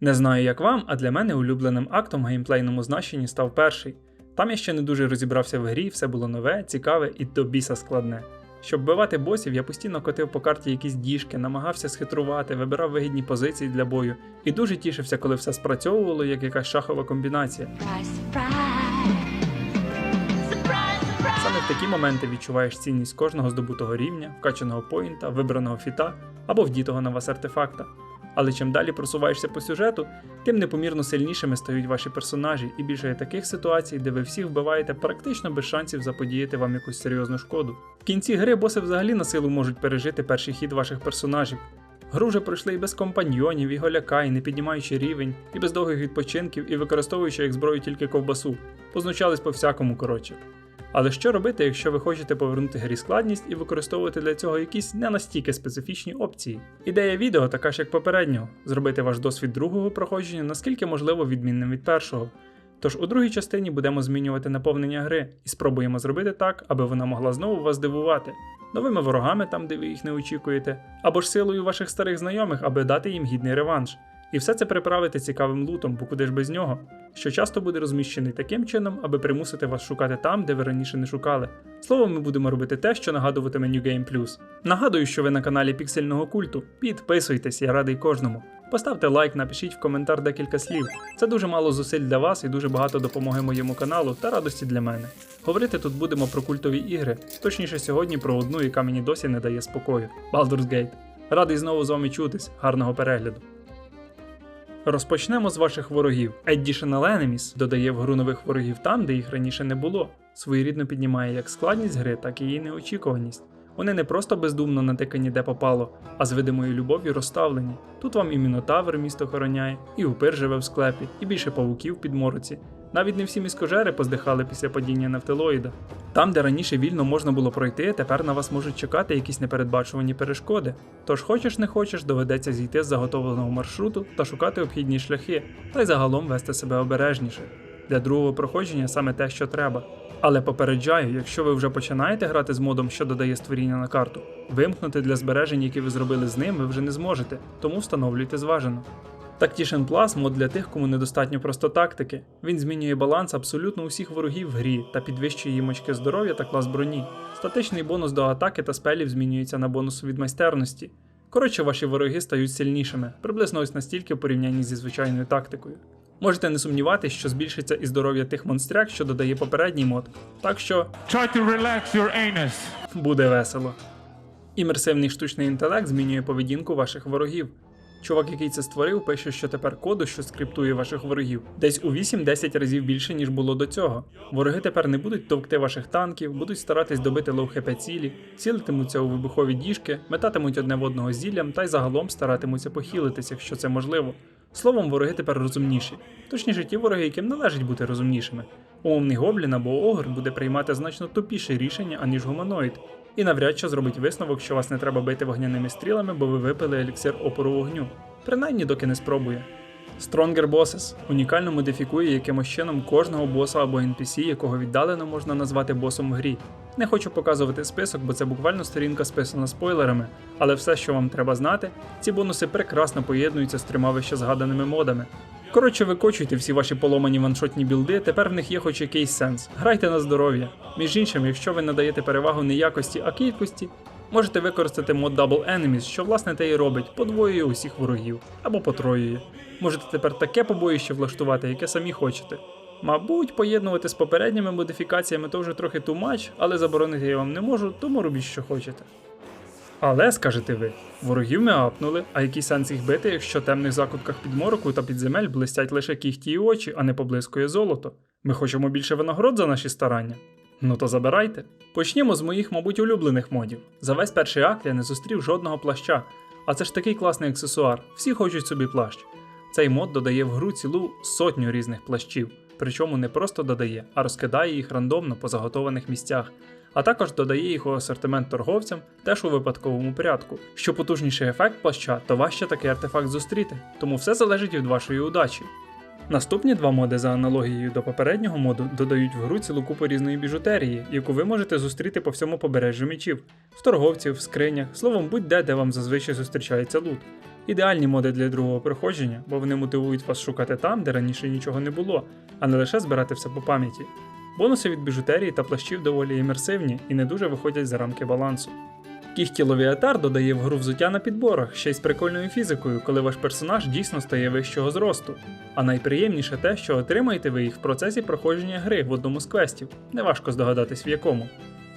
Не знаю як вам, а для мене улюбленим актом в геймплейному значенні став перший. Там я ще не дуже розібрався в грі, все було нове, цікаве і до біса складне. Щоб вбивати босів, я постійно котив по карті якісь діжки, намагався схитрувати, вибирав вигідні позиції для бою і дуже тішився, коли все спрацьовувало як якась шахова комбінація. Саме в такі моменти відчуваєш цінність кожного здобутого рівня, вкачаного поінта, вибраного фіта або вдітого на вас артефакта. Але чим далі просуваєшся по сюжету, тим непомірно сильнішими стають ваші персонажі, і більше є таких ситуацій, де ви всіх вбиваєте практично без шансів заподіяти вам якусь серйозну шкоду. В кінці гри боси взагалі на силу можуть пережити перший хід ваших персонажів. Гру вже пройшли і без компаньйонів, і голяка, і не піднімаючи рівень, і без довгих відпочинків, і використовуючи як зброю тільки ковбасу. Познучались по всякому коротше. Але що робити, якщо ви хочете повернути грі складність і використовувати для цього якісь не настільки специфічні опції? Ідея відео така ж як попереднього: зробити ваш досвід другого проходження наскільки можливо відмінним від першого. Тож у другій частині будемо змінювати наповнення гри і спробуємо зробити так, аби вона могла знову вас дивувати, новими ворогами там, де ви їх не очікуєте, або ж силою ваших старих знайомих, аби дати їм гідний реванш. І все це приправити цікавим лутом, бо куди ж без нього, що часто буде розміщений таким чином, аби примусити вас шукати там, де ви раніше не шукали. Словом, ми будемо робити те, що нагадуватиме New Game Plus. Нагадую, що ви на каналі Піксельного культу. Підписуйтесь, я радий кожному. Поставте лайк, напишіть в коментар декілька слів. Це дуже мало зусиль для вас і дуже багато допомоги моєму каналу та радості для мене. Говорити тут будемо про культові ігри, точніше сьогодні про одну, яка мені досі не дає спокою Baldur's Gate. Радий знову з вами чутись. Гарного перегляду. Розпочнемо з ваших ворогів. Additional Enemies додає в гру нових ворогів там, де їх раніше не було. Своєрідно піднімає як складність гри, так і її неочікуваність. Вони не просто бездумно натикані де попало, а з видимою любов'ю розставлені. Тут вам і мінотавр місто охороняє, і упир живе в склепі, і більше павуків в підмороці. Навіть не всі міскожери поздихали після падіння нафтилоїда. Там, де раніше вільно можна було пройти, тепер на вас можуть чекати якісь непередбачувані перешкоди. Тож хочеш не хочеш, доведеться зійти з заготовленого маршруту та шукати обхідні шляхи, та й загалом вести себе обережніше. Для другого проходження саме те, що треба. Але попереджаю, якщо ви вже починаєте грати з модом, що додає створіння на карту, вимкнути для збережень, які ви зробили з ним, ви вже не зможете, тому встановлюйте зважено. Tactician Plus мод для тих, кому недостатньо просто тактики. Він змінює баланс абсолютно усіх ворогів в грі та підвищує їм очки здоров'я та клас броні. Статичний бонус до атаки та спелів змінюється на бонус від майстерності. Коротше, ваші вороги стають сильнішими, приблизно ось настільки в порівнянні зі звичайною тактикою. Можете не сумніватись, що збільшиться і здоров'я тих монстряк, що додає попередній мод. Так що Try to relax your anus. буде весело. Імерсивний штучний інтелект змінює поведінку ваших ворогів. Чувак, який це створив, пише, що тепер коду, що скриптує ваших ворогів, десь у 8-10 разів більше, ніж було до цього. Вороги тепер не будуть товкти ваших танків, будуть старатись добити лоу хп цілі, цілитимуться у вибухові діжки, метатимуть одне в одного зіллям та й загалом старатимуться похилитись, якщо це можливо. Словом, вороги тепер розумніші. Точніше, ті вороги, яким належить бути розумнішими. Умовний гоблін або огр буде приймати значно тупіше рішення, аніж гуманоїд, і навряд чи зробить висновок, що вас не треба бити вогняними стрілами, бо ви випили еліксир опору вогню. Принаймні, доки не спробує. Stronger Bosses унікально модифікує якимось чином кожного боса або NPC, якого віддалено можна назвати босом в грі. Не хочу показувати список, бо це буквально сторінка списана спойлерами, але все, що вам треба знати, ці бонуси прекрасно поєднуються з трьома вище згаданими модами. Коротше, викочуйте всі ваші поломані ваншотні білди, тепер в них є хоч якийсь сенс. Грайте на здоров'я. Між іншим, якщо ви надаєте перевагу не якості, а кількості, можете використати мод Double Enemies, що власне те і робить, подвоює усіх ворогів або потроює. Можете тепер таке побоїще влаштувати, яке самі хочете. Мабуть, поєднувати з попередніми модифікаціями то вже трохи тумач, але заборонити я вам не можу, тому робіть, що хочете. Але, скажете ви, ворогів ми апнули, а який сенс їх бити, якщо в темних закутках підмороку та підземель блистять лише кіхті й очі, а не поблискує золото. Ми хочемо більше винагород за наші старання. Ну то забирайте. Почнімо з моїх, мабуть, улюблених модів. За весь перший акт я не зустрів жодного плаща, а це ж такий класний аксесуар. Всі хочуть собі плащ. Цей мод додає в гру цілу сотню різних плащів, причому не просто додає, а розкидає їх рандомно по заготованих місцях, а також додає їх у асортимент торговцям теж у випадковому порядку. Що потужніший ефект плаща, то важче такий артефакт зустріти, тому все залежить від вашої удачі. Наступні два моди за аналогією до попереднього моду додають в гру цілу купу різної біжутерії, яку ви можете зустріти по всьому побережжю мечів, в торговців, в скринях, словом, будь-де, де вам зазвичай зустрічається лут. Ідеальні моди для другого проходження, бо вони мотивують вас шукати там, де раніше нічого не було, а не лише збирати все по пам'яті. Бонуси від біжутерії та плащів доволі імерсивні і не дуже виходять за рамки балансу. Кіхті Ловіатар додає в гру взуття на підборах, ще й з прикольною фізикою, коли ваш персонаж дійсно стає вищого зросту. А найприємніше те, що отримаєте ви їх в процесі проходження гри в одному з квестів, неважко здогадатись в якому.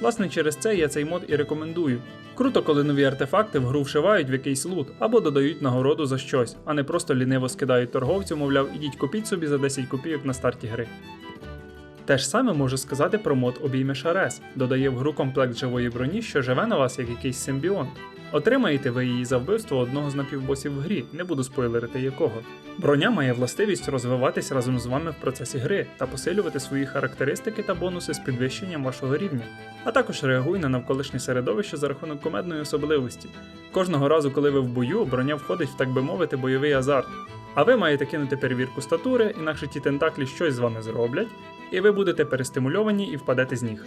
Власне, через це я цей мод і рекомендую. Круто, коли нові артефакти в гру вшивають в якийсь лут або додають нагороду за щось, а не просто ліниво скидають торговцю, мовляв, ідіть купіть собі за 10 копійок на старті гри. Те ж саме можу сказати про мод обійми Шарес, додає в гру комплект живої броні, що живе на вас як якийсь симбіонт. Отримаєте ви її за вбивство одного з напівбосів в грі, не буду спойлерити якого. Броня має властивість розвиватись разом з вами в процесі гри та посилювати свої характеристики та бонуси з підвищенням вашого рівня, а також реагує на навколишнє середовище за рахунок комедної особливості. Кожного разу, коли ви в бою, броня входить в так би мовити бойовий азарт. А ви маєте кинути перевірку статури, інакше ті тентаклі щось з вами зроблять, і ви будете перестимульовані і впадете з ніг.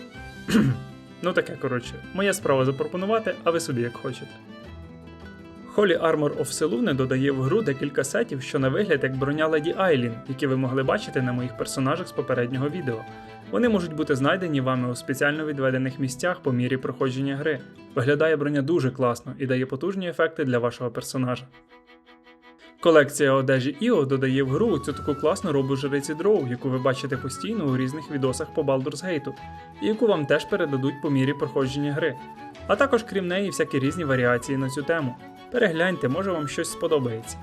ну таке, коротше, моя справа запропонувати, а ви собі як хочете. Holy Armor of Selune додає в гру декілька сетів, що на вигляд як броня Леді Айлін, які ви могли бачити на моїх персонажах з попереднього відео. Вони можуть бути знайдені вами у спеціально відведених місцях по мірі проходження гри. Виглядає броня дуже класно і дає потужні ефекти для вашого персонажа. Колекція одежі Іо додає в гру цю таку класну робу жриці дроу, яку ви бачите постійно у різних відосах по Baldur's Gate, і яку вам теж передадуть по мірі проходження гри. А також крім неї всякі різні варіації на цю тему. Перегляньте, може вам щось сподобається.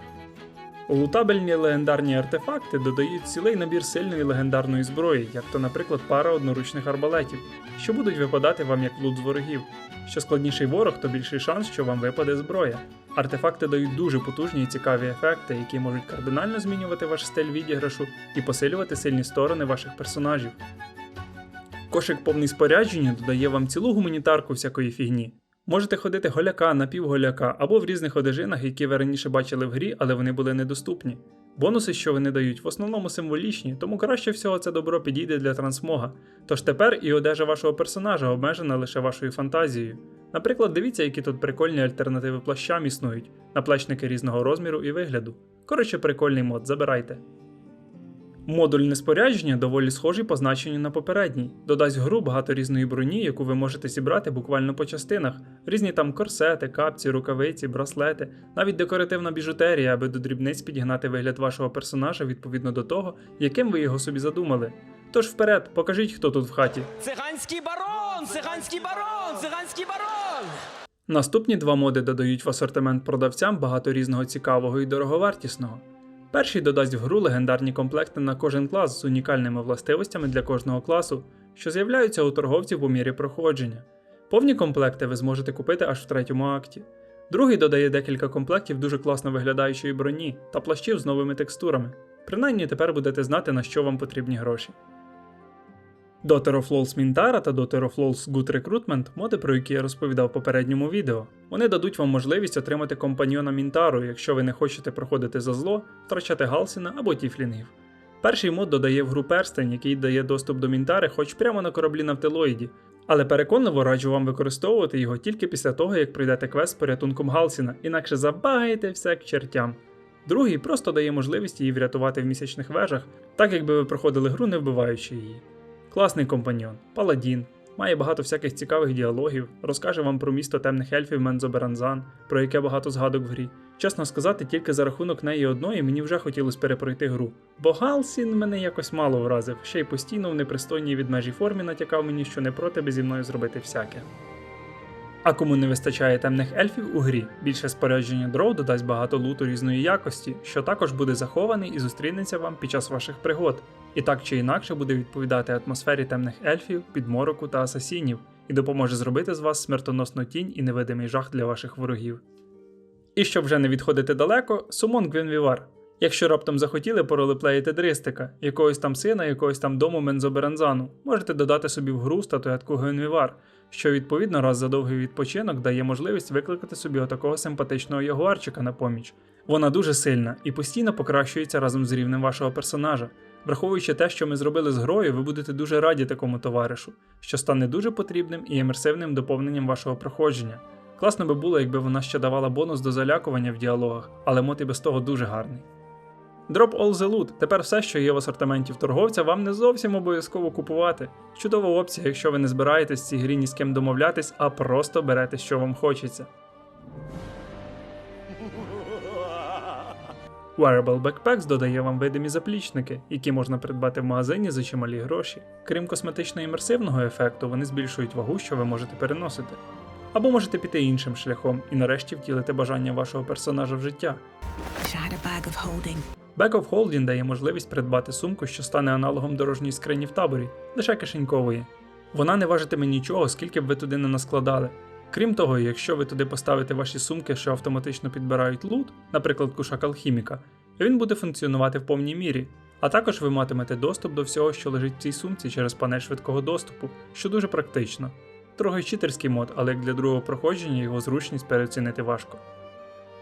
Лутабельні легендарні артефакти додають цілий набір сильної легендарної зброї, як то, наприклад, пара одноручних арбалетів, що будуть випадати вам як лут з ворогів. Що складніший ворог, то більший шанс, що вам випаде зброя. Артефакти дають дуже потужні і цікаві ефекти, які можуть кардинально змінювати ваш стиль відіграшу і посилювати сильні сторони ваших персонажів. Кошик повний спорядження додає вам цілу гуманітарку всякої фігні. Можете ходити голяка, напівголяка або в різних одежинах, які ви раніше бачили в грі, але вони були недоступні. Бонуси, що вони дають, в основному символічні, тому краще всього це добро підійде для трансмога. Тож тепер і одежа вашого персонажа обмежена лише вашою фантазією. Наприклад, дивіться, які тут прикольні альтернативи плащам існують, наплечники різного розміру і вигляду. Коротше, прикольний мод, забирайте. Модульне спорядження доволі схожий по значенню на попередній. Додасть гру багато різної броні, яку ви можете зібрати буквально по частинах. Різні там корсети, капці, рукавиці, браслети, навіть декоративна біжутерія, аби до дрібниць підігнати вигляд вашого персонажа відповідно до того, яким ви його собі задумали. Тож вперед, покажіть, хто тут в хаті. Циганський барон! Циганський барон! Циганський барон! Наступні два моди додають в асортимент продавцям багато різного цікавого і дороговартісного. Перший додасть в гру легендарні комплекти на кожен клас з унікальними властивостями для кожного класу, що з'являються у торговців по мірі проходження. Повні комплекти ви зможете купити аж в третьому акті. Другий додає декілька комплектів дуже класно виглядаючої броні та плащів з новими текстурами. Принаймні тепер будете знати, на що вам потрібні гроші. Of Lols Mintara та Daughter of Good Recruitment – моди, про які я розповідав в попередньому відео. Вони дадуть вам можливість отримати компаньйона Мінтару, якщо ви не хочете проходити за зло, втрачати Галсіна або Тіфлінгів. Перший мод додає в гру перстень, який дає доступ до Мінтари хоч прямо на кораблі Навтилоїді, але переконливо раджу вам використовувати його тільки після того, як пройдете квест з порятунком Галсіна, інакше забагаєте все к чертям. Другий просто дає можливість її врятувати в місячних вежах, так якби ви проходили гру, не вбиваючи її. Класний компаньйон, паладін, має багато всяких цікавих діалогів, розкаже вам про місто темних ельфів Мензоберанзан, про яке багато згадок в грі. Чесно сказати, тільки за рахунок неї одної мені вже хотілося перепройти гру. Бо Галсін мене якось мало вразив, ще й постійно в непристойній від межі формі натякав мені, що не проти би зі мною зробити всяке. А кому не вистачає темних ельфів у грі, більше спорядження дров додасть багато луту різної якості, що також буде захований і зустрінеться вам під час ваших пригод, і так чи інакше буде відповідати атмосфері темних ельфів, підмороку та асасінів, і допоможе зробити з вас смертоносну тінь і невидимий жах для ваших ворогів. І щоб вже не відходити далеко, сумон Гвінвівар. Якщо раптом захотіли поролеплеїти Дристика, якогось там сина, якогось там дому Мензоберанзану, можете додати собі в гру статуетку Гвінвівар, що відповідно раз за довгий відпочинок дає можливість викликати собі отакого симпатичного ягуарчика на поміч. Вона дуже сильна і постійно покращується разом з рівнем вашого персонажа. Враховуючи те, що ми зробили з грою, ви будете дуже раді такому товаришу, що стане дуже потрібним і імерсивним доповненням вашого проходження. Класно би було, якби вона ще давала бонус до залякування в діалогах, але мод і без того дуже гарний. Drop All the Loot. Тепер все, що є в асортименті в торговця, вам не зовсім обов'язково купувати. Чудова опція, якщо ви не збираєтесь в цій грі ні з ким домовлятись, а просто берете, що вам хочеться. Wearable Backpacks додає вам видимі заплічники, які можна придбати в магазині за чималі гроші. Крім косметично-імерсивного ефекту, вони збільшують вагу, що ви можете переносити. Або можете піти іншим шляхом і нарешті втілити бажання вашого персонажа в життя. Back of Holding дає можливість придбати сумку, що стане аналогом дорожньої скрині в таборі, лише кишенькової. Вона не важитиме нічого, скільки б ви туди не наскладали. Крім того, якщо ви туди поставите ваші сумки, що автоматично підбирають лут, наприклад, кушак алхіміка, він буде функціонувати в повній мірі. А також ви матимете доступ до всього, що лежить в цій сумці через панель швидкого доступу, що дуже практично. Трохи читерський мод, але як для другого проходження його зручність переоцінити важко.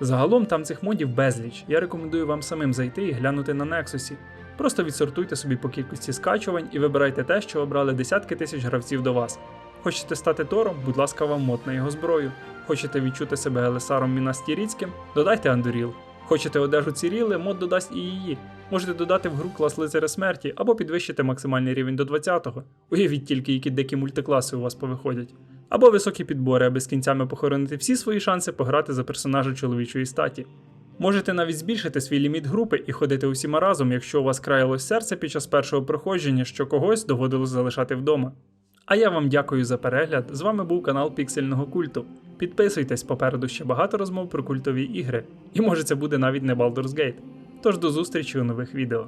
Загалом там цих модів безліч. Я рекомендую вам самим зайти і глянути на Nexus. Просто відсортуйте собі по кількості скачувань і вибирайте те, що обрали десятки тисяч гравців до вас. Хочете стати Тором, будь ласка, вам мод на його зброю. Хочете відчути себе Гелесаром Мінастіріцьким, додайте Андуріл. Хочете одежу Ціріли, мод додасть і її. Можете додати в гру клас лицаря смерті або підвищити максимальний рівень до 20-го. Уявіть тільки, які дикі мультикласи у вас повиходять. Або високі підбори, аби з кінцями похоронити всі свої шанси пограти за персонажа чоловічої статі. Можете навіть збільшити свій ліміт групи і ходити усіма разом, якщо у вас краялось серце під час першого проходження, що когось доводилось залишати вдома. А я вам дякую за перегляд. З вами був канал Піксельного культу. Підписуйтесь, попереду ще багато розмов про культові ігри, і може це буде навіть не Baldur's Gate. Тож до зустрічі у нових відео.